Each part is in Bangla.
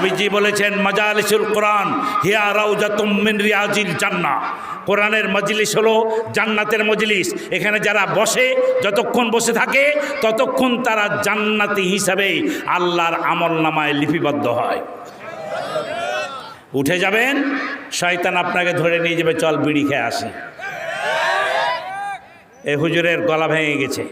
নবীজি বলেছেন, মাজালিসুল কোরআন, হিয়া রাউজাতুম মিন রিয়াজিল জান্না কোরআনের মজলিস হলো জান্নাতের মজলিস। এখানে যারা বসে, যতক্ষণ বসে থাকে, ততক্ষণ তারা জান্নাতি হিসাবে আল্লাহর আমল নামায় লিপিবদ্ধ হয়। উঠে যাবেন, শয়তান আপনাকে ধরে নিয়ে যাবে, চল বিড়ি খেয়ে আসি। এ হুজুরের গলা ভেঙে গেছে।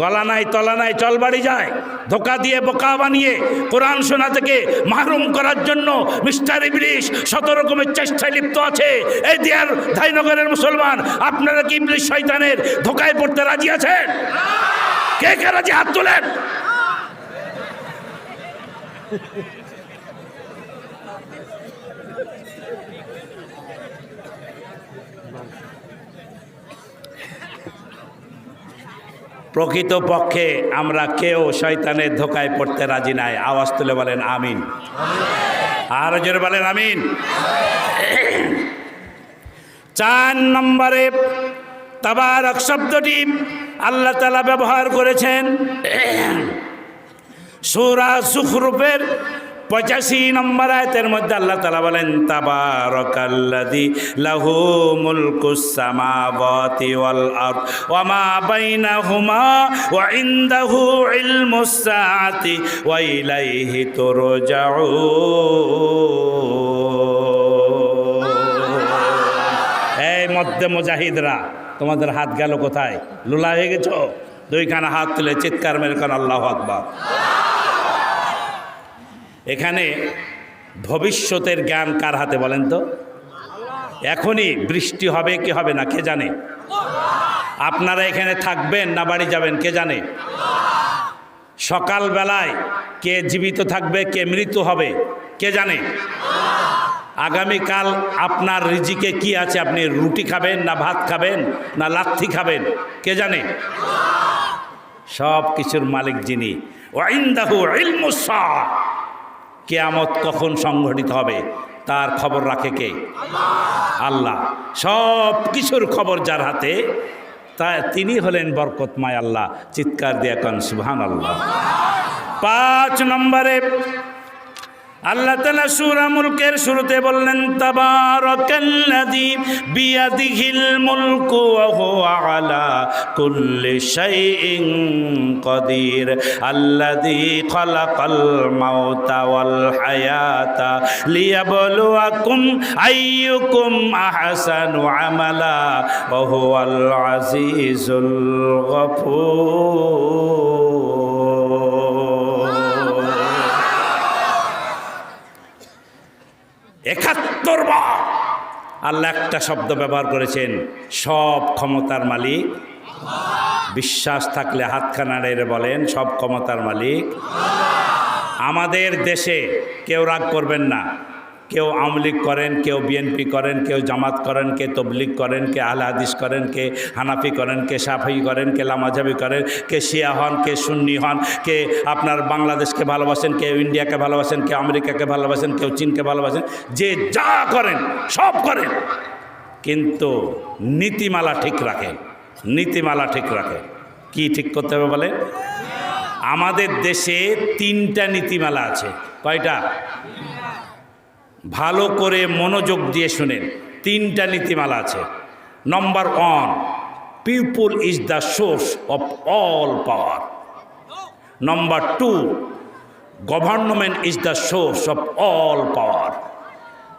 গলা নাই, তলা নাই চল বাড়ি যায়। ধোকা দিয়ে বোকা বানিয়ে কোরআন শোনা থেকে মাহরুম করার জন্য মিস্টার ইবলিশ শত রকমের চেষ্টায় লিপ্ত আছে। এই দিয়ার ধাইনগরের মুসলমান, আপনারা কি ইবলিশ শয়তানের ধোকায় পড়তে রাজি আছেন? কে কে রাজি হাত তোলেন? প্রকৃত পক্ষে আমরা কেউ শয়তানের ধোকায় পড়তে রাজি নাই। আওয়াজ তুলে বলেন, আমিন। আর জোরে বলেন, আমিন। চার নম্বরে তাবারক শব্দটি আল্লাহ তালা ব্যবহার করেছেন। সুরা সুখরূপের পঁচাশি নম্বর আয়তের মধ্যে আল্লাহ তালা বলেন তাবারকাল্লাদি লাহু মুলকুস সামাওয়াতি ওয়াল আরদ, ওয়া মা বাইনাহুমা, ওয়া ইনদাহু ইলমুস সাআতি, ওয়া ইলাইহি তুরজাউন। এই মধ্যে মুজাহিদরা, তোমাদের হাত গেল কোথায়? লুলা হয়ে গেছো? দুইখানা হাত তুলে চিৎকার মেরে কান, আল্লাহ আকবার। এখানে ভবিষ্যতের জ্ঞান কার হাতে বলেন তো? এখনই বৃষ্টি হবে, কি হবে না, কে জানে? আপনারা এখানে থাকবেন না বাড়ি যাবেন, কে জানে? সকালবেলায় কে জীবিত থাকবে, কে মৃত্যু হবে, কে জানে? আগামীকাল আপনার রিজিকে কি আছে? আপনি রুটি খাবেন না ভাত খাবেন না লাথি খাবেন, কে জানে? সব কিছুর মালিক যিনি। ওয়াইন্দাহু ইলমুসা কেয়ামত কখন সংঘটিত হবে, তার খবর রাখে কে? আল্লাহ। সব কিছুর খবর যার হাতে, তা তিনি হলেন বরকতমায় আল্লাহ, চিৎকার দিয়ে কন সুবহান আল্লাহ পাঁচ নম্বরে আল্লাহ তালা সুরা মুলকের শুরুতে বললেন, তাবারাকাল্লাযী বিয়াদিহিল মুলকু ওয়া হুয়া আলা কুল্লি শাইইন কাদির। আল্লাযী খালাকাল মাউতা ওয়াল হায়াতা লিয়াবলুয়াকুম আইয়ুকুম আহসানু আমালা ওয়া হুয়াল আজিজুল গফুর। একাত্তর বার আল্লাহ একটা শব্দ ব্যবহার করেছেন, সব ক্ষমতার মালিক। বিশ্বাস থাকলে হাতখানা নেড়ে বলেন, সব ক্ষমতার মালিক। আমাদের দেশে কেউ রাগ করবেন না। কেউ আওয়ামী লীগ করেন, কেউ বিএনপি করেন, কেউ জামাত করেন, কে তবলিগ করেন, কে আল হাদিস করেন, কে হানাফি করেন, কে সাফাই করেন, কে লামাজাবি করেন, কে শিয়া হন, কে সুন্নি হন, কে আপনার বাংলাদেশকে ভালোবাসেন কেউ ইন্ডিয়াকে ভালোবাসেন কেউ আমেরিকাকে ভালোবাসেন কেউ চীনকে ভালোবাসেন, যে যা করেন, সব করেন। কিন্তু নীতিমালা ঠিক রাখেন, নীতিমালা ঠিক রাখেন। কি ঠিক করতে হবে বলে আমাদের দেশে তিনটা নীতিমালা আছে। কয়টা? ভালো করে মনোযোগ দিয়ে শুনেন। তিনটা নীতিমালা আছে। Number one people is the source of all power number two government is the source of all power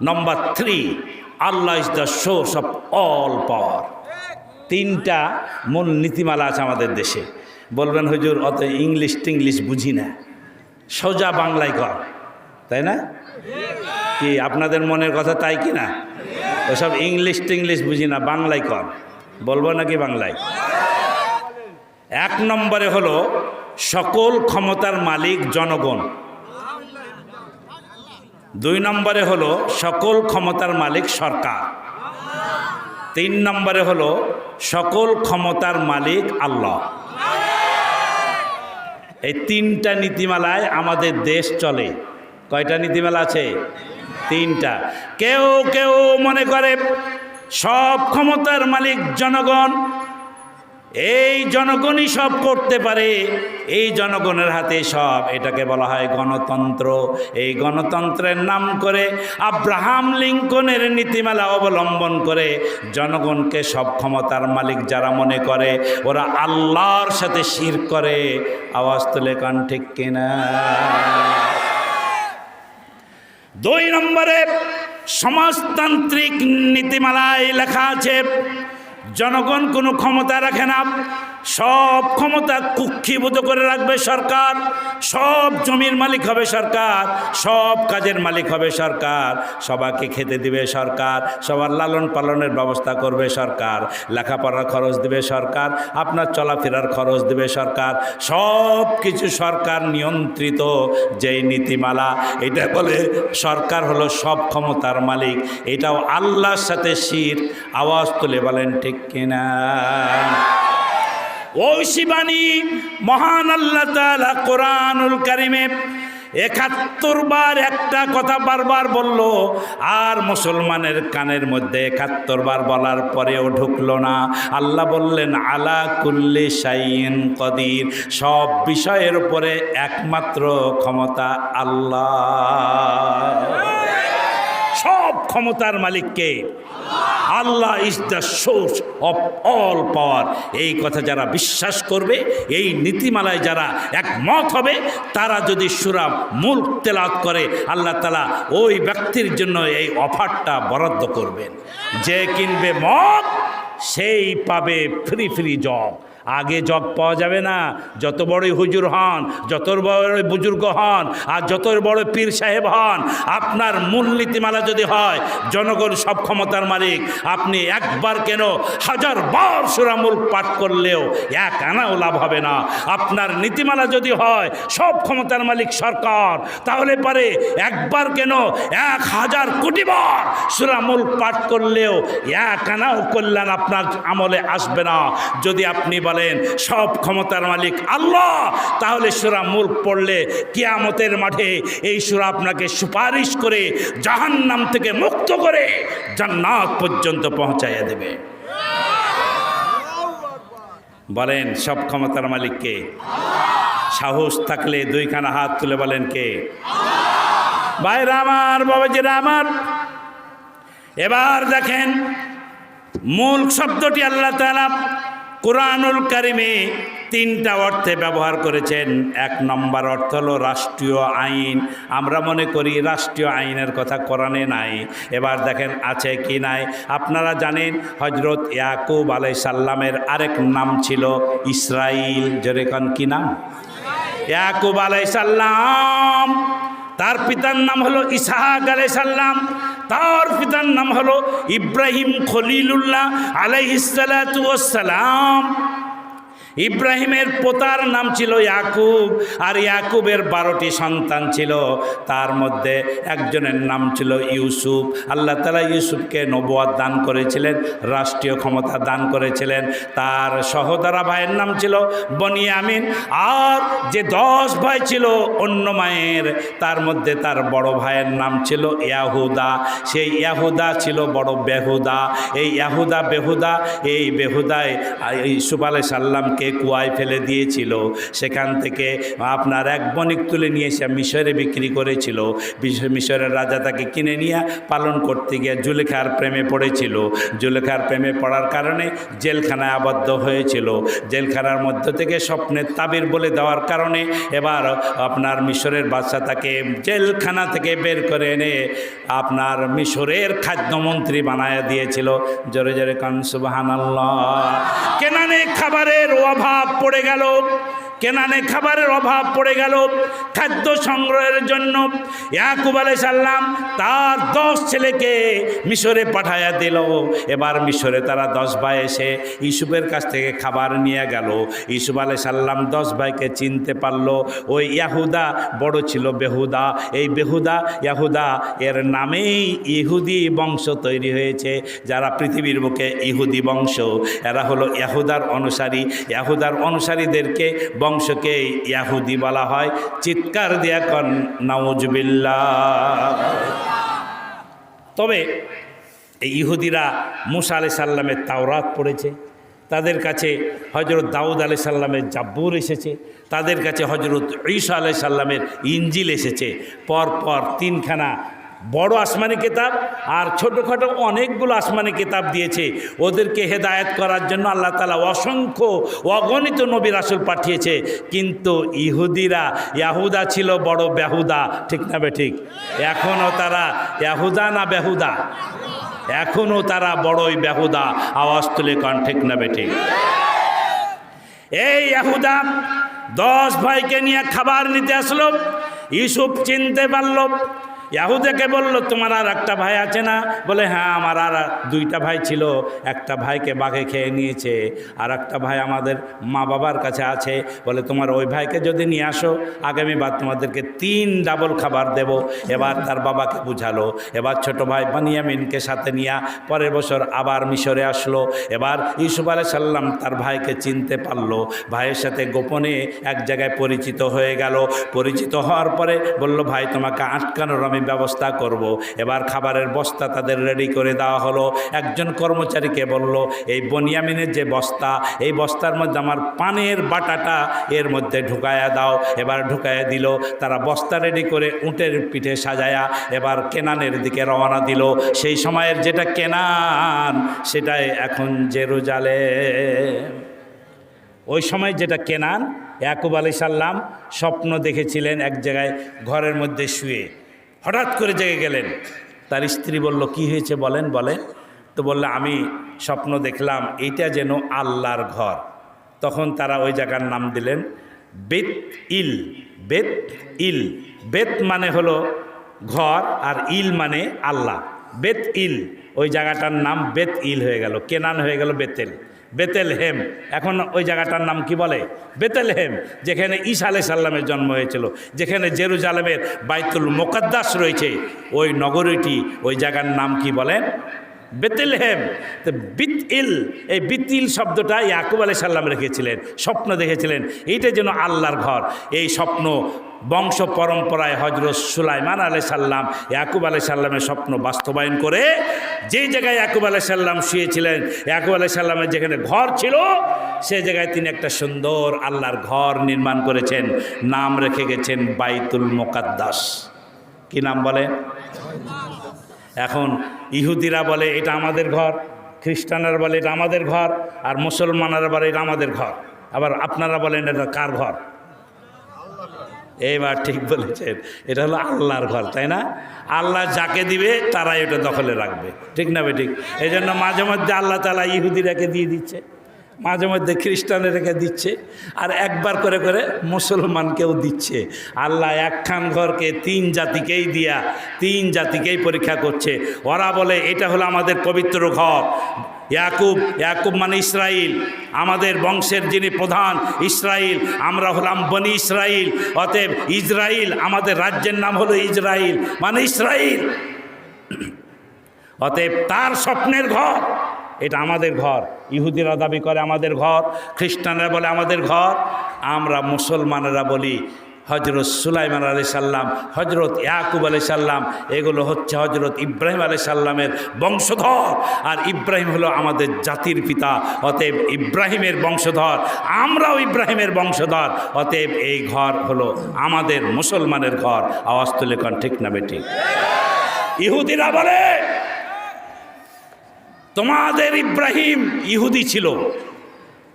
number three Allah is the source of all power তিনটা মূল নীতিমালা আছে আমাদের দেশে। বলবেন, হুজুর, অত ইংলিশ টিংলিশ বুঝি না। সোজা বাংলায় কর। তাই না? কি আপনাদের মনের কথা তাই কি না? ওসব ইংলিশ টিংলিশ বুঝি না, বাংলায় কর বলব নাকি বাংলায়? এক নম্বরে হলো সকল ক্ষমতার মালিক জনগণ। দুই নম্বরে হলো সকল ক্ষমতার মালিক সরকার। তিন নম্বরে হলো সকল ক্ষমতার মালিক আল্লাহ। এই তিনটা নীতিমালায় আমাদের দেশ চলে। কয়টা নীতিমালা আছে? তিনটা। কেউ কেউ মনে করে, সব ক্ষমতার মালিক জনগণ, এই জনগণই সব করতে পারে, এই জনগণের হাতে সব। এটাকে বলা হয় গণতন্ত্র। এই গণতন্ত্রের নাম করে আব্রাহাম লিঙ্কনের নীতিমালা অবলম্বন করে জনগণকে সব ক্ষমতার মালিক যারা মনে করে, ওরা আল্লাহর সাথে শির করে। আওয়াজ তুলে কান ঠিক কিনা? দুই নম্বরে সমাজতান্ত্রিক নীতিমালায় লেখা আছে জনগণ কোনো ক্ষমতা রাখে না। সব ক্ষমতা কুক্ষিভূত করে রাখবে সরকার। সব জমির মালিক হবে সরকার, সব কাজের মালিক হবে সরকার। সবাইকে খেতে দিবে সরকার, সবার লালন পালনের ব্যবস্থা করবে সরকার। লেখাপড়ার খরচ দিবে সরকার, আপনার চলাফেরার খরচ দিবে সরকার। সব কিছু সরকার নিয়ন্ত্রিত, যেই নীতিমালা, এটা বলে সরকার হলো সব ক্ষমতার মালিক। এটাও আল্লাহর সাথে শির, আওয়াজ তুলে বলেন ঠিক কিনা? ওই শিবানী, মহান আল্লাহ কোরআনুল কারিমে একাত্তর বার একটা কথা বারবার বলল, আর মুসলমানের কানের মধ্যে একাত্তর বার বলার পরেও ঢুকলো না। আল্লাহ বললেন, আলা কুল্লি সাইন কদির সব বিষয়ের উপরে একমাত্র ক্ষমতা আল্লাহ। সব ক্ষমতার মালিককে Allah is the source of all power এই কথা যারা বিশ্বাস করবে, এই নীতিমালায় যারা একমত হবে, তারা যদি সুরা মূল তেলাত করে, আল্লাহ তালা ওই ব্যক্তির জন্য এই অফারটা বরাদ্দ করবেন। যে কিনবে মত সেই পাবে ফ্রি ফ্রি জব আগে জব পাওয়া যাবে না। যত বড়ই হুজুর হন, যত বড় বুজুর্গ হন, আর যত বড় পীর সাহেব হন, আপনার মূল নীতিমালা যদি হয়, জনগণ সব ক্ষমতার মালিক। আপনি একবার কেন হাজার বার সুরামূল পাঠ করলেও এক আনাও লাভ হবে না। আপনার নীতিমালা যদি হয়, সব ক্ষমতার মালিক সরকার, তাহলে পারে একবার কেন এক হাজার কোটি বার সুরামূল পাঠ করলেও এক আনাও কল্যাণ আপনার আমলে আসবে না। যদি আপনি বলেন সব ক্ষমতার মালিক আল্লাহ। তাহলে সুরা মুল্ক পড়লে কিয়ামতের মাঠে এই সুরা আপনাকে সুপারিশ করে জাহান্নাম থেকে মুক্ত করে জান্নাত পর্যন্ত পৌঁছাইয়া দেবে। বলেন, সব ক্ষমতার মালিককে সাহস থাকলে দুইখানা হাত তুলে বলেন কে? ভাইরা আমার, বাবাজিরা আমার, এবার দেখেন মূল শব্দটি আল্লাহ তালা কোরআনুল কারিমে তিনটা অর্থে ব্যবহার করেছেন। এক নম্বর অর্থ হলো রাষ্ট্রীয় আইন। আমরা মনে করি রাষ্ট্রীয় আইনের কথা কোরআনে নাই। এবার দেখেন আছে কি নাই? আপনারা জানেন হজরত ইয়াকুব আলাই সাল্লামের আরেক নাম ছিল ইসরাইল। যেরকম কি নাম? ইয়াকুব আলাই সাল্লাম তার পিতার নাম হলো ইসাহাক আলাই সাল্লাম তার পিতার নাম হলো ইব্রাহিম খলিলুল্লাহ আলাইহিসালাম ইব্রাহিমের পোতার নাম ছিল ইয়াকুব, আর ইয়াকুবের বারোটি সন্তান ছিল। তার মধ্যে একজনের নাম ছিল ইউসুফ। আল্লাহ তালা ইউসুফকে নবুয়াদ দান করেছিলেন, রাষ্ট্রীয় ক্ষমতা দান করেছিলেন। তার সহদরা ভাইয়ের নাম ছিল বনিয়ামিন আর যে দশ ভাই ছিল অন্য মায়ের, তার মধ্যে তার বড় ভাইয়ের নাম ছিল ইয়াহুদা। সেই ইয়াহুদা ছিল বড় বেহুদা। এই ইয়াহুদা বেহুদা, এই বেহুদায় ইউসুফ আলাই সাল্লামকে কুয়ায় ফেলে দিয়েছিল। সেখান থেকে আপনার এক বণিক তুলে নিয়ে এসে মিশরে বিক্রি করেছিল। মিশরের রাজা তাকে কিনে নিয়ে পালন করতে গিয়ে জুলেখার প্রেমে পড়েছিল। জুলেখার প্রেমে পড়ার কারণে জেলখানায় আবদ্ধ হয়েছিল। জেলখানার মধ্য থেকে স্বপ্নের তাবির বলে দেওয়ার কারণে এবার আপনার মিশরের বাচ্চা তাকে জেলখানা থেকে বের করে এনে আপনার মিশরের খাদ্যমন্ত্রী বানায় দিয়েছিল। জোরে জোরে কান সুবাহান কেনানে খাবারের অভাব পড়ে গেল। কেনানে খাবারের অভাব পড়ে গেল খাদ্য সংগ্রহের জন্য। ইয়াকুব আলাই সাল্লাম তার দশ ছেলেকে মিশরে পাঠাইয়া দিল। এবার মিশরে তারা দশ ভাই এসে ইসুফের কাছ থেকে খাবার নিয়ে গেল। ইসুফ আলাই সাল্লাম দশ ভাইকে চিনতে পারল, ওই ইয়াহুদা বড় ছিল বেহুদা। এই বেহুদা, ইয়াহুদা, এর নামেই ইহুদি বংশ তৈরি হয়েছে, যারা পৃথিবীর বুকে ইহুদি বংশ। এরা হলো ইয়াহুদার অনুসারী। ইয়াহুদার অনুসারীদেরকে বংশকে ইয়াহুদি বলা হয়। চিৎকার দিয়া কন নাউজবিল্লা তবে এই ইহুদিরা মুসা আলি সাল্লামের তাওরাত পড়েছে। তাদের কাছে হজরত দাউদ আলি সাল্লামের জাব্বুর এসেছে। তাদের কাছে হজরত ঈসা আলাই সাল্লামের ইঞ্জিল এসেছে। পর পর তিনখানা বড় আসমানি কিতাব আর ছোটোখাটো অনেকগুলো আসমানি কিতাব দিয়েছে। ওদেরকে হেদায়েত করার জন্য আল্লাহ তালা অসংখ্য অগণিত নবী রাসুল পাঠিয়েছে। কিন্তু ইহুদিরা, ইয়াহুদা ছিল বড় বেহুদা, ঠিক না বে ঠিক? এখনও তারা ইয়াহুদা না বেহুদা? এখনও তারা বড়ই বেহুদা, আওয়াজ তুলে কন, ঠিক না বে ঠিক? এই ইয়াহুদা, দশ ভাইকে নিয়ে খাবার নিতে আসলো, ইউসুফ চিনতে পারল ইয়াহুদাকে বলল, তোমার আর একটা ভাই আছে না? বলে হ্যাঁ আমার আর দুইটা ভাই ছিল। একটা ভাইকে বাঘে খেয়ে নিয়েছে, আর একটা ভাই আমাদের মা বাবার কাছে আছে। বলে, তোমার ওই ভাইকে যদি নিয়ে আসো আগামীবার তোমাদেরকে তিন ডাবল খাবার দেব। এবার তার বাবাকে বুঝালো। এবার ছোট ভাই বানিয়ামিনকে সাথে নিয়ে পরের বছর আবার মিশরে আসলো। এবার ইউসুফ আলাই সাল্লাম তার ভাইকে চিনতে পারল। ভাইয়ের সাথে গোপনে এক জায়গায় পরিচিত হয়ে গেল। পরিচিত হওয়ার পরে বলল, ভাই, তোমাকে আটকানোর আমি ব্যবস্থা করব। এবার খাবারের বস্তা তাদের রেডি করে দেওয়া হলো। একজন কর্মচারীকে বলল, এই বনিয়ামিনের যে বস্তা, এই বস্তার মধ্যে আমার পানের বাটাটা এর মধ্যে ঢুকায়া দাও। এবার ঢুকায়া দিল। তারা বস্তা রেডি করে উটের পিঠে সাজায়া এবার কেনানের দিকে রওনা দিল। সেই সময়ের যেটা কেনান, সেটাই এখন জেরুজালে ওই সময় যেটা কেনান, ইয়াকুব আলি সাল্লাম স্বপ্ন দেখেছিলেন এক জায়গায় ঘরের মধ্যে শুয়ে। হঠাৎ করে জেগে গেলেন। তার স্ত্রী বলল, কি হয়েছে বলেন বলেন। তো বললে, আমি স্বপ্ন দেখলাম, এইটা যেন আল্লাহর ঘর। তখন তারা ওই জায়গার নাম দিলেন, বেত ইল বেত ইল। বেত মানে হলো ঘর আর ইল মানে আল্লাহ। বেত ইল, ওই জায়গাটার নাম বেত ইল হয়ে গেল, কেনান হয়ে গেল বেতেল। বেতেল হেম এখন ওই জায়গাটার নাম কি বলে? বেতেল হেম যেখানে ঈসা আলাই সাল্লামের জন্ম হয়েছিল, যেখানে জেরুজালেমের বাইতুল মোকাদ্দাস রয়েছে। ওই নগরীটি, ওই জায়গার নাম কি বলেন বেতেলহেম। তো বিত ইল এই বিতিল শব্দটা ইয়াকুব আলাই সাল্লাম রেখেছিলেন, স্বপ্ন দেখেছিলেন। এইটা যেন আল্লাহর ঘর। এই স্বপ্ন বংশ পরম্পরায় হজরত সুলাইমান আলাই সাল্লাম ইয়াকুব আলাই সাল্লামের স্বপ্ন বাস্তবায়ন করে যেই জায়গায় ইয়াকুব আলাই সাল্লাম শুয়েছিলেন, ইয়াকুব আলাই সাল্লামের যেখানে ঘর ছিল সে জায়গায় তিনি একটা সুন্দর আল্লাহর ঘর নির্মাণ করেছেন। নাম রেখে গেছেন বাইতুল মোকাদ্দাস। কি নাম বলে এখন ইহুদিরা বলে এটা আমাদের ঘর, খ্রিস্টানরা বলে এটা আমাদের ঘর, আর মুসলমানরা বলে এটা আমাদের ঘর। আবার আপনারা বলেন এটা কার ঘর? এইবার ঠিক বলেছেন, এটা হলো আল্লাহর ঘর, তাই না? আল্লাহ যাকে দিবে, তারাই এটা দখলে রাখবে। ঠিক না বে ঠিক? এই জন্য মাঝে মধ্যে আল্লাহ তালা ইহুদিরাকে দিয়ে দিচ্ছে। মাঝে মধ্যে খ্রিস্টানে রেখে দিচ্ছে, আর একবার করে করে মুসলমানকেও দিচ্ছে। আল্লাহ একখান ঘরকে তিন জাতিকেই দিয়া, তিন জাতিকেই পরীক্ষা করছে। ওরা বলে, এটা হলো আমাদের পবিত্র ঘর। ইয়াকুব ইয়াকুব মানে ইসরাইল। আমাদের বংশের যিনি প্রধান ইসরাইল, আমরা হলাম বনি ইসরাইল। অতএব ইসরাইল আমাদের রাজ্যের নাম হলো ইসরাইল মানে ইসরাইল। অতএব তার স্বপ্নের ঘর। এটা আমাদের ঘর। ইহুদিরা দাবি করে আমাদের ঘর, খ্রিস্টানরা বলে আমাদের ঘর। আমরা মুসলমানেরা বলি হজরত সুলাইমান আলি সাল্লাম হজরত ইয়াকুব আলি সাল্লাম এগুলো হচ্ছে হজরত ইব্রাহিম আলি সাল্লামের বংশধর। আর ইব্রাহিম হলো আমাদের জাতির পিতা, অতএব ইব্রাহিমের বংশধর, আমরাও ইব্রাহিমের বংশধর। অতএব এই ঘর হলো আমাদের মুসলমানের ঘর। আওয়াজ তুলে কন, ঠিক না বেঠিক? ইহুদিরা বলে তোমাদের ইব্রাহিম ইহুদি ছিল।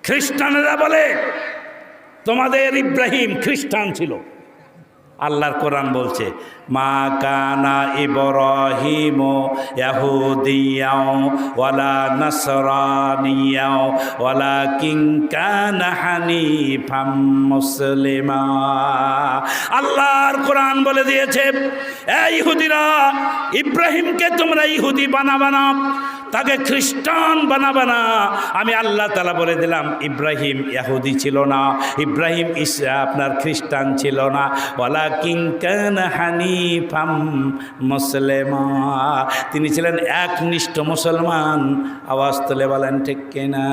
খ্রিস্টানেরা বলে, তোমাদের ইব্রাহিম খ্রিস্টান ছিল। আল্লাহর কোরআন বলছে, মা কানা ইব্রাহিম ইয়াহুদিয়াও ওয়ালা নাসরানিয়াও ওয়ালা কিং কানা হানিফাম মুসলিমা। আল্লাহর কোরআন বলে দিয়েছে এই ইহুদিরা, ইব্রাহিমকে তোমরা ইহুদি বানাবা না। তাকে খ্রিস্টান বানাবে না। আমি আল্লাহ তালা বলে দিলাম, ইব্রাহিম ইয়াহুদি ছিল না, ইব্রাহিম ইস আপনার খ্রিস্টান ছিল না। ওয়ালা কিংকান হানিফাম মুসলেমা। তিনি ছিলেন একনিষ্ঠ মুসলমান। আওয়াজ তুলে বলেন, ঠিক কিনা?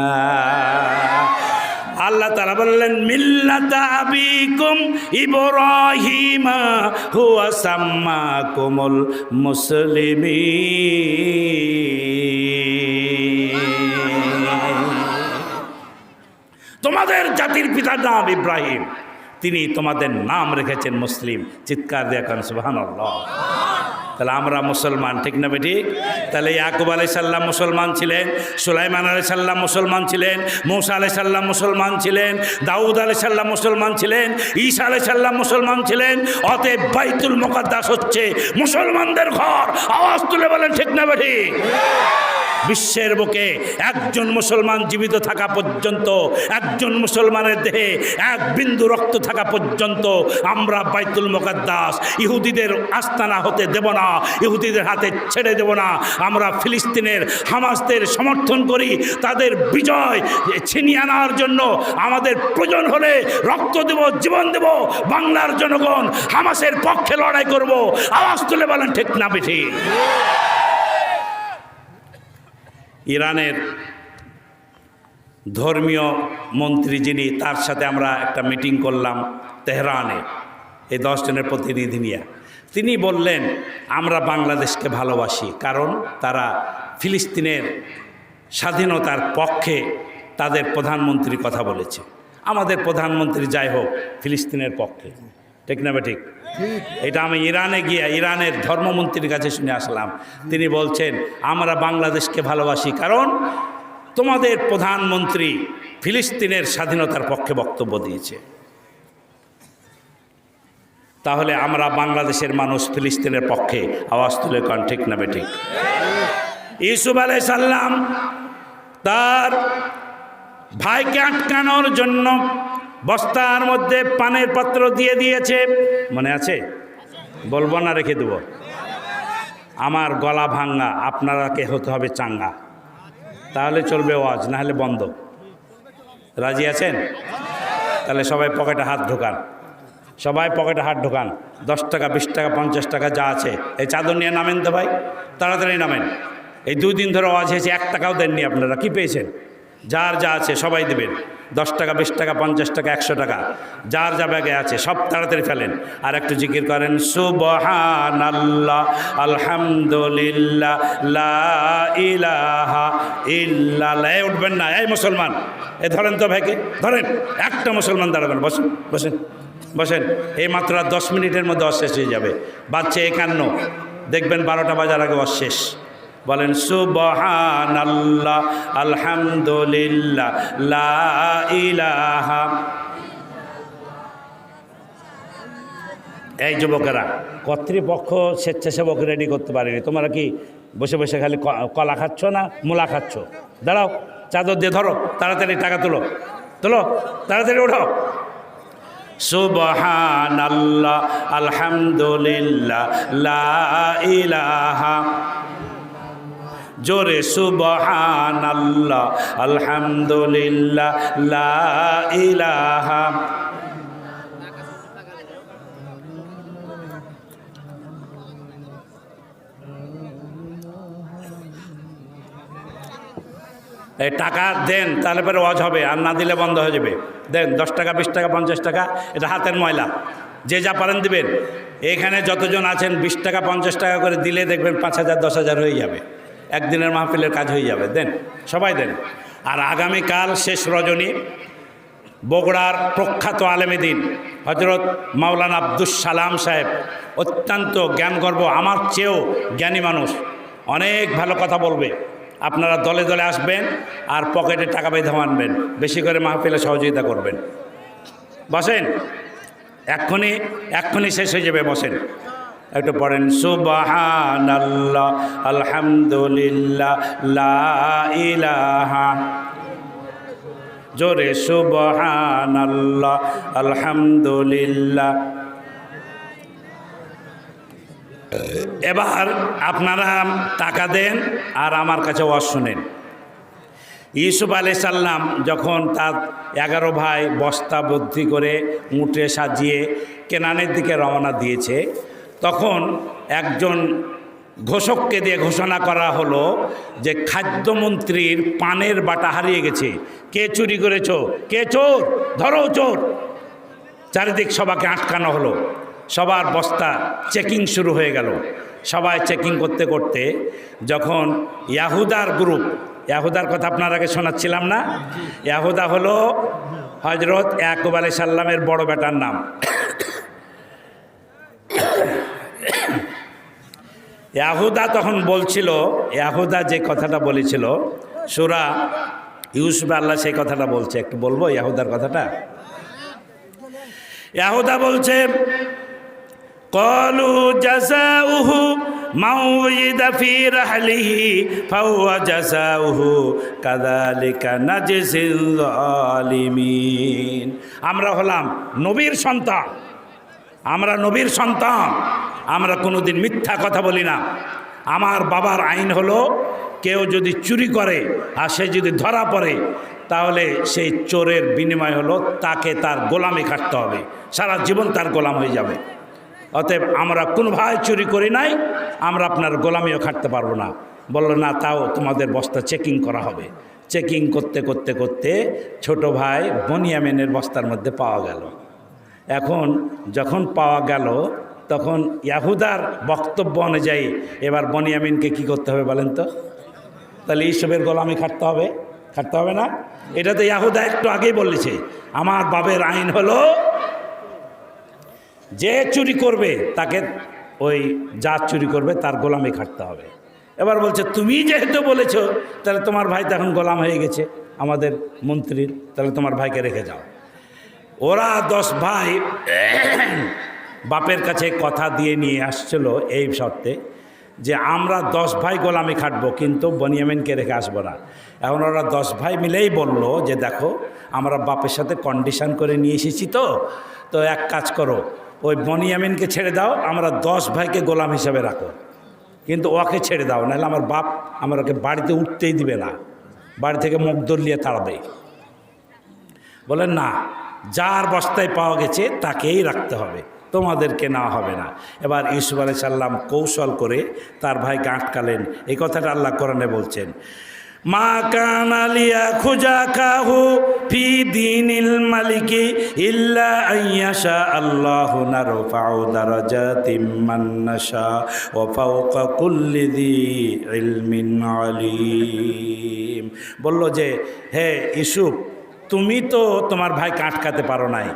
আল্লাহ তারা বললেন, মিল্লাতা আবিকুম ইব্রাহিমা হুয়া সাম্মা কোমল তোমাদের জাতির পিতার নাম ইব্রাহিম। তিনি তোমাদের নাম রেখেছেন মুসলিম। চিৎকার দিয়ে এখন সুবাহান তাহলে আমরা মুসলমান, ঠিক না বেটি? তাহলে ইয়াকুব আলাই সাল্লাম মুসলমান ছিলেন, সুলাইমান আলাই সাল্লাম মুসলমান ছিলেন, মৌসা আলাই সাল্লাম মুসলমান ছিলেন, দাউদ আলাই সাল্লাম মুসলমান ছিলেন, ঈসা আলাই সাল্লাম মুসলমান ছিলেন, অতএব বাইতুল মোকাদ্দাস হচ্ছে মুসলমানদের ঘর। আওয়াজ তুলে বলেন, ঠিক না বেটি? বিশ্বের বুকে একজন মুসলমান জীবিত থাকা পর্যন্ত, একজন মুসলমানের দেহে এক বিন্দু রক্ত থাকা পর্যন্ত আমরা বাইতুল মোকাদ্দাস, ইহুদিদের আস্তানা হতে দেব না, ইহুদিদের হাতে ছেড়ে দেব না। আমরা ফিলিস্তিনের হামাসদের সমর্থন করি, তাদের বিজয় ছিনিয়ে আনার জন্য আমাদের প্রয়োজন হলে রক্ত দেব, জীবন দেব। বাংলার জনগণ হামাসের পক্ষে লড়াই করব। আওয়াজ তুলে বলেন, ঠিক না বেঠি ইরানের ধর্মীয় মন্ত্রী যিনি, তার সাথে আমরা একটা মিটিং করলাম তেহরানে, এই দশ জনের প্রতিনিধি নিয়ে। তিনি বললেন, আমরা বাংলাদেশকে ভালোবাসি, কারণ তারা ফিলিস্তিনের স্বাধীনতার পক্ষে তাদের প্রধানমন্ত্রী কথা বলেছে। আমাদের প্রধানমন্ত্রী যাই হোক, ফিলিস্তিনের পক্ষে। ঠিক না ঠিক? এটা আমি ইরানে গিয়ে ইরানের ধর্মমন্ত্রীর কাছে শুনে আসলাম। তিনি বলছেন, আমরা বাংলাদেশকে ভালোবাসি কারণ তোমাদের প্রধানমন্ত্রী ফিলিস্তিনের স্বাধীনতার পক্ষে বক্তব্য দিয়েছে। তাহলে আমরা বাংলাদেশের মানুষ ফিলিস্তিনের পক্ষে আওয়াজ তুলে কন, ঠিক না বেঠিক? ইসুফ আলাই সাল্লাম তার ভাইকে আটকানোর জন্য বস্তার মধ্যে পানের পাত্র দিয়ে দিয়েছে। মনে আছে? বলব না, রেখে দেব। আমার গলা ভাঙ্গা আপনারাকে হতে হবে চাঙ্গা। তাহলে চলবে ওয়াজ, না হলে বন্ধ। রাজি আছেন? তাহলে সবাই পকেটে হাত ঢোকান। সবাই পকেটে হাত ঢোকান। দশ টাকা, বিশ টাকা, পঞ্চাশ টাকা যা আছে। এই চাদর নিয়ে নামেন তো ভাই। তাড়াতাড়ি নামেন। এই দুই দিন ধরে ওয়াজ হয়েছে, এক টাকাও দেননি আপনারা। কি পেয়েছেন? যার যা আছে সবাই দেবেন। দশ টাকা, বিশ টাকা, পঞ্চাশ টাকা, একশো টাকা। যার যা ব্যাগে আছে, সব তাড়াতাড়ি ফেলেন। আর একটু জিকির করেন সুবহান আল্লাহ আলহামদুলিল্লাহ ইলাহা ইল্লাল্লাহ। উঠবেন না, এই মুসলমান। এ ধরেন তো ভাইকে, ধরেন, একটা মুসলমান দাঁড়াবেন, বসেন বসেন বসেন। এই মাত্র দশ মিনিটের মধ্যে অশেষ হয়ে যাবে। বাচ্চা একান্ন। দেখবেন বারোটা বাজার আগে অশেষ। বলেন সুবহান আল্লাহ আলহামদুলিল্লাহ, লা ইলাহা। এই যুবকেরা, কর্তৃপক্ষ স্বেচ্ছাসেবক রেডি করতে পারেনি। তোমরা কি বসে বসে খালি কলা খাচ্ছ না মূলা খাচ্ছ? দাঁড়াও, চাদর দিয়ে ধরো, তাড়াতাড়ি টাকা তোলো। তোলো, তাড়াতাড়ি ওঠো সুবহান আল্লাহ আলহামদুলিল্লাহ, লা ইলাহা। জোরে সুবহান আল্লাহ আলহামদুলিল্লাহ, লা ইলাহা। এই টাকা দেন, তাহলে পরে ওয়াজ হবে, আর না দিলে বন্ধ হয়ে যাবে। দেন, দশ টাকা, বিশ টাকা, পঞ্চাশ টাকা, এটা হাতের ময়লা। যে যা পারেন দিবেন। এখানে যতজন আছেন, বিশ টাকা, পঞ্চাশ টাকা করে দিলে দেখবেন পাঁচ হাজার, দশ হাজার হয়ে যাবে। একদিনের মাহফিলের কাজ হয়ে যাবে, দেন, সবাই দেন। আর আগামীকাল শেষ রজনী, বগুড়ার প্রখ্যাত আলেমেদিন হজরত মাওলানা আব্দুস সালাম সাহেব, অত্যন্ত জ্ঞানগর্ব, আমার চেয়েও জ্ঞানী মানুষ, অনেক ভালো কথা বলবে। আপনারা দলে দলে আসবেন আর পকেটে টাকা বেঁধে আনবেন, বেশি করে মাহফিলে সহযোগিতা করবেন। বসেন, এক্ষুনি এক্ষুনি শেষ হয়ে যাবে, বসেন। একটু পড়েন সুবাহান আলহামদুলিল্লাহ ইলাহা। জোরে সুবহান আলহামদুলিল্লাহ। এবার আপনারা টাকা দেন আর আমার কাছে ওয়াজ শুনেন। ইউসুফ আলি সাল্লাম যখন তার এগারো ভাই বস্তা বুদ্ধি করে উঠে সাজিয়ে কেনানের দিকে রওনা দিয়েছে তখন একজন ঘোষককে দিয়ে ঘোষণা করা হলো যে খাদ্যমন্ত্রীর পানের বাটা হারিয়ে গেছে। কে চুরি করেছ? কে চোর? ধরো চোর। চারিদিক সবাকে আটকানো হলো। সবার বস্তা চেকিং শুরু হয়ে গেল। সবাই চেকিং করতে করতে যখন ইয়াহুদার গ্রুপ, ইয়াহুদার কথা আপনার আগে শোনাচ্ছিলাম না? ইয়াহুদা হলো হজরত ইয়াকুব সাল্লামের বড় বেটার নাম। ইয়াহুদা তখন বলছিল, ইয়াহুদা যে কথাটা বলেছিল, সুরা ইউসুফ আল্লাহ সেই কথাটা বলছে, একটু বলব ইয়াহুদার কথাটা? ইয়াহুদা বলছে, কলু জাসাউহু মাউইদা ফি রাহলিহি, ফাহুয়া জাসাউহু কাযালিকা নাজসিল জালিমিন আমরা হলাম নবীর সন্তান। আমরা নবীর সন্তান। আমরা কোনোদিন মিথ্যা কথা বলি না। আমার বাবার আইন হলো, কেউ যদি চুরি করে আর সে যদি ধরা পড়ে, তাহলে সেই চোরের বিনিময় হলো তাকে তার গোলামে খাটতে হবে। সারা জীবন তার গোলাম হয়ে যাবে। অতএব আমরা কোনো ভাই চুরি করি নাই, আমরা আপনার গোলামিও খাটতে পারব না। বলল, না, তাও তোমাদের বস্তা চেকিং করা হবে। চেকিং করতে করতে করতে ছোট ভাই বনিয়ামেনের বস্তার মধ্যে পাওয়া গেল। এখন যখন পাওয়া গেল তখন ইয়াহুদার বক্তব্য অনুযায়ী এবার বনিয়ামিনকে কি করতে হবে বলেন তো? তাহলে এইসবের গোলামি খাটতে হবে খাটতে হবে না? এটা তো ইয়াহুদা একটু আগেই বলেছে, আমার বাবের আইন হলো যে চুরি করবে তাকে ওই যা চুরি করবে, তার গোলামি খাটতে হবে। এবার বলছে, তুমি যেহেতু বলেছ, তাহলে তোমার ভাই তো এখন গোলাম হয়ে গেছে, আমাদের মন্ত্রীর, তাহলে তোমার ভাইকে রেখে যাও। ওরা দশ ভাই বাপের কাছে কথা দিয়ে নিয়ে আসছিল এই শর্তে যে আমরা দশ ভাই গোলামি খাটব, কিন্তু বনিয়ামিনকে রেখে আসব না। এখন ওরা দশ ভাই মিলেই বলল যে দেখো, আমরা বাপের সাথে কন্ডিশন করে নিয়ে এসেছি তো তো এক কাজ করো, ওই বনিয়ামিনকে ছেড়ে দাও, আমরা দশ ভাইকে গোলাম হিসাবে রাখো। কিন্তু ওকে ছেড়ে দাও, নাহলে আমার বাপ আমার ওকে বাড়িতে উঠতেই দিবে না। বাড়ি থেকে মুখ দলিয়ে তাড়াবে। বলেন না, যার বস্তায় পাওয়া গেছে তাকেই রাখতে হবে। তোমাদেরকে নেওয়া হবে না। এবার ইউসুফ আলাই সাল্লাম কৌশল করে তার ভাইকে আটকালেন এই কথাটা আল্লাহ কোরআনে বলছেন, মা কান আলিয়া খুজা কাহু ফি দিনিল মালিকি ইল্লা আইয়াশা আল্লাহু নারফাউ দারাজাতিম মান নাশা ওয়া ফাওকা কুল্লি দি ইলমিন আলিম। বলল যে, হে ইউসুফ তুমি তো তোমার ভাইকে আটকাতে পারো নাই।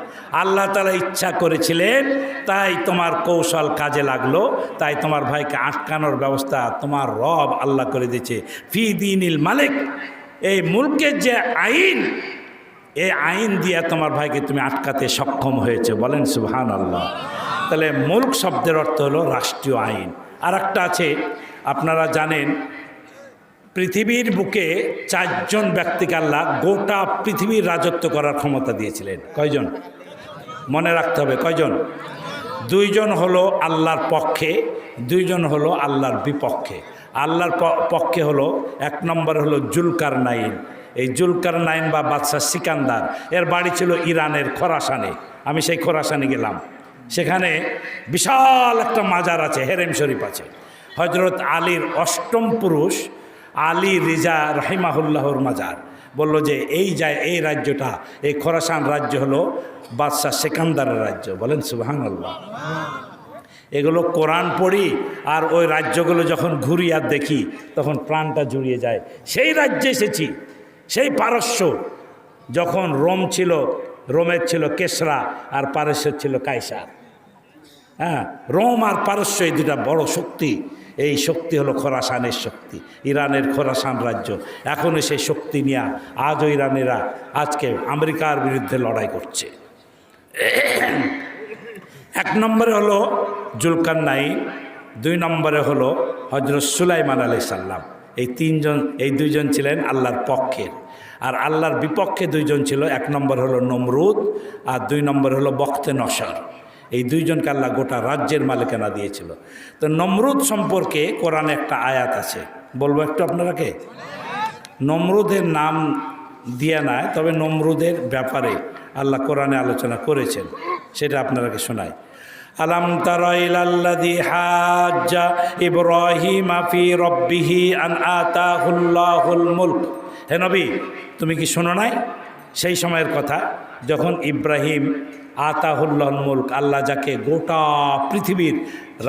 আল্লাহ তালা ইচ্ছা করেছিলেন, তাই তোমার কৌশল কাজে লাগল, তাই তোমার ভাইকে আটকানোর ব্যবস্থা তোমার রব আল্লাহ করে দিয়েছে। ফি দিনিল মালিক, এই মুলকের যে আইন, এই আইন দিয়ে তোমার ভাইকে তুমি আটকাতে সক্ষম হয়েছে। বলেন সুবহান আল্লাহ তাহলে মুল্ক শব্দের অর্থ হলো রাষ্ট্রীয় আইন। আর একটা আছে, আপনারা জানেন পৃথিবীর বুকে চারজন ব্যক্তিকে আল্লাহ গোটা পৃথিবীর রাজত্ব করার ক্ষমতা দিয়েছিলেন। কয়জন? মনে রাখতে হবে, কয়জন? দুইজন হলো আল্লাহর পক্ষে, দুইজন হলো আল্লাহর বিপক্ষে। আল্লাহর পক্ষে হলো, এক নম্বর হলো জুলকার নাইন এই জুলকার নাইন বা বাদশাহ সিকান্দার, এর বাড়ি ছিল ইরানের খোরাসানে। আমি সেই খোরাসানে গেলাম। সেখানে বিশাল একটা মাজার আছে, হেরেম শরীফ আছে। হজরত আলীর অষ্টম পুরুষ আলী রিজা রহিমাহুল্লাহর মাজার। বলল যে, এই যায়, এই রাজ্যটা, এই খোরাসান রাজ্য হলো বাদশাহ সেকান্দারের রাজ্য। বলেন সুবাহান আল্লাহ এগুলো কোরআন পড়ি আর ওই রাজ্যগুলো যখন ঘুরি আর দেখি, তখন প্রাণটা জুড়িয়ে যায়। সেই রাজ্যে এসেছি, সেই পারস্য, যখন রোম ছিল, রোমের ছিল কেসরা আর পারস্যের ছিল কাইসার হ্যাঁ রোম আর পারস্য এই দুটা বড় শক্তি। এই শক্তি হলো খোরাসানের শক্তি, ইরানের খোরাসান রাজ্য। এখনও সেই শক্তি নিয়ে আজও ইরানেরা আজকে আমেরিকার বিরুদ্ধে লড়াই করছে। এক নম্বরে হলো জুলকান নাইন দুই নম্বরে হলো হজরত সুলাইমান আলি সাল্লাম এই তিনজন, এই দুইজন ছিলেন আল্লাহর পক্ষের। আর আল্লাহর বিপক্ষে দুইজন ছিল, এক নম্বর হলো নমরুদ আর দুই নম্বর হলো বক্তে নসর। এই দুইজনকে আল্লাহ গোটা রাজ্যের মালিকানা দিয়েছিল। তো নমরুদ সম্পর্কে কোরআনে একটা আয়াত আছে। বলব একটু আপনারাকে? নমরুদের নাম দিয়া নাই, তবে নমরুদের ব্যাপারে আল্লাহ কোরআনে আলোচনা করেছেন, সেটা আপনারাকে শোনায় আলাম তারাইলাল্লাযী হাজ্জা ইব্রাহিম ফি রাব্বিহি আন আতাহুল্লাহুল মুলক। তুমি কি শোনো নাই? সেই সময়ের কথা, যখন ইব্রাহিম আতাহুল্লাহল মুলক। আল্লাহ যাকে গোটা পৃথিবীর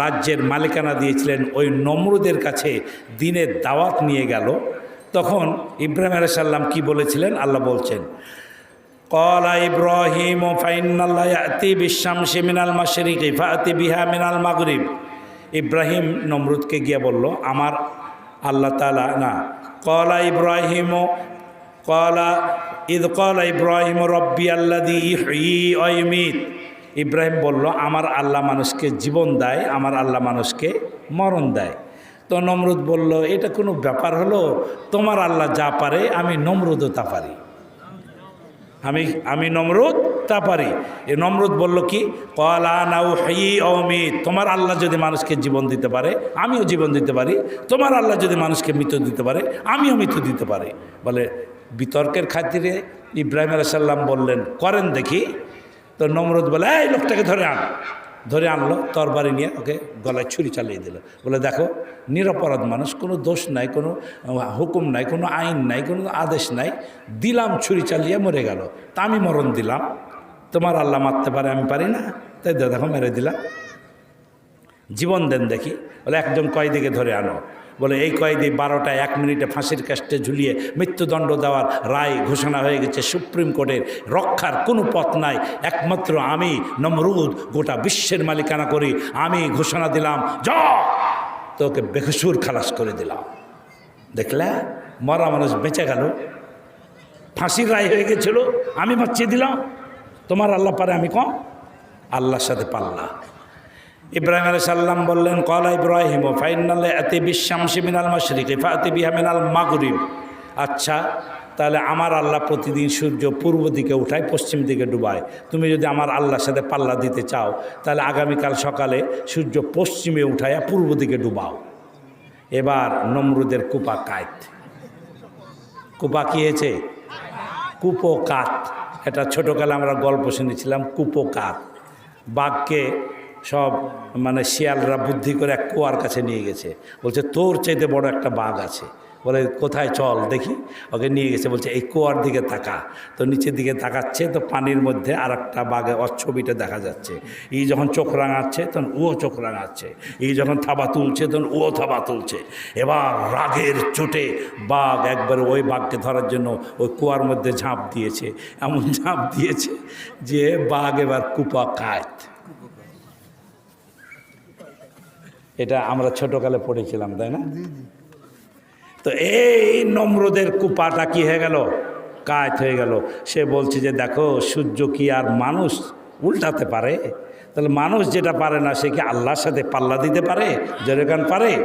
রাজ্যের মালিকানা দিয়েছিলেন, ওই নমরুদের কাছে দিনের দাওয়াত নিয়ে গেল। তখন ইব্রাহিম আলাইসাল্লাম কি বলেছিলেন? আল্লাহ বলছেন কলা ইব্রাহিম ও ফাইনাল্লাহ আতি বিশ্বামসি মিনাল মাশরিকি, ফাতি বিহা মিনাল মাগরিব। ইব্রাহিম নমরুদকে গিয়ে বলল, আমার আল্লাহ তালা না। কলা ইব্রাহিম কলা ঈদ কলা ইব্রাহিম রব্বি আল্লাদি ইব্রাহিম বলল, আমার আল্লাহ মানুষকে জীবন দেয়, আমার আল্লাহ মানুষকে মরণ দেয়। তো নমরুদ বলল, এটা কোনো ব্যাপার হলো? তোমার আল্লাহ যা পারে, আমি নমরুদও তা পারি। আমি আমি নমরুদ তা পারি? এ নমরুদ বলল, কি? কলা নাও হাই অমিত তোমার আল্লাহ যদি মানুষকে জীবন দিতে পারে, আমিও জীবন দিতে পারি। তোমার আল্লাহ যদি মানুষকে মৃত্যু দিতে পারে, আমিও মৃত্যু দিতে পারি। বলে বিতর্কের খাতিরে ইব্রাহিম আলাইসাল্লাম বললেন, করেন দেখি। তো নমরুদ বলে, এই লোকটাকে ধরে আন। ধরে আনলো, তরবারি নিয়ে ওকে গলায় ছুরি চালিয়ে দিল। বলে, দেখো, নিরপরাধ মানুষ, কোনো দোষ নাই, কোনো হুকুম নাই, কোনো আইন নাই, কোনো আদেশ নাই। দিলাম, ছুরি চালিয়ে মরে গেল। তা আমি মরণ দিলাম। তোমার আল্লাহ মারতে পারে, আমি পারি না। তাই দেখো, মেরে দিলাম। জীবন দেন দেখি। বলে, একজন কয়েদিকে ধরে আনো। বলে, এই কয়েদি বারোটা এক মিনিটে ফাঁসির কাস্টে ঝুলিয়ে মৃত্যুদণ্ড দেওয়ার রায় ঘোষণা হয়ে গেছে সুপ্রিম কোর্টের। রক্ষার কোনো পথ নাই। একমাত্র আমি, নমরুদ, গোটা বিশ্বের মালিকানা করি। আমি ঘোষণা দিলাম য তোকে বেকসুর খালাস করে দিলাম। দেখলে? মরা মানুষ বেঁচে গেল। ফাঁসির রায় হয়ে গেছিল, আমি বাঁচিয়ে দিলাম। তোমার আল্লাহ পারে আমি কম? আল্লাহর সাথে পাল্লা। ইব্রাহিম আলাই সাল্লাম বললেন কলা ইব্রাহিম ফাইনালে এতে বিশ্বামসি মিনাল মাশরিকে, ফাতে বিহা মিনাল মাগরিব। আচ্ছা তাহলে আমার আল্লাহ প্রতিদিন সূর্য পূর্ব দিকে উঠায়, পশ্চিম দিকে ডুবায়। তুমি যদি আমার আল্লাহর সাথে পাল্লা দিতে চাও, তাহলে আগামীকাল সকালে সূর্য পশ্চিমে উঠায়া পূর্ব দিকে ডুবাও। এবার নমরুদের কুপা কায়ত কুপা কি হয়েছে? কুপো কাত এটা ছোটোকালে আমরা গল্প শুনেছিলাম, কুপো কাত বাঘকে সব মানে শিয়ালরা বুদ্ধি করে এক কুয়ার কাছে নিয়ে গেছে। বলছে, তোর চাইতে বড় একটা বাঘ আছে। বলে, কোথায়? চল দেখি। ওকে নিয়ে গেছে, বলছে, এই কুয়ার দিকে তাকা। তো নিচের দিকে তাকাচ্ছে, তো পানির মধ্যে আর একটা বাঘে ওর ছবিটা দেখা যাচ্ছে। এই যখন চোখ রাঙাচ্ছে, তখন ও চোখ রাঙাচ্ছে। এই যখন থাবা তুলছে, তখন ও থাবা তুলছে। এবার রাগের চোটে বাঘ একবার ওই বাঘকে ধরার জন্য ওই কুয়ার মধ্যে ঝাঁপ দিয়েছে। এমন ঝাঁপ দিয়েছে যে বাঘ এবার কুপা কায় এটা আমরা ছোটকালে পড়েছিলাম তাই না? তো এই নম্রদের কুপাটা কি হয়ে গেল? কায়ত হয়ে গেল। সে বলছে যে দেখো সূর্য কি আর মানুষ উল্টাতে পারে? তাহলে মানুষ যেটা পারে না সে কি আল্লাহর সাথে পাল্লা দিতে পারে? যেরকম পারে?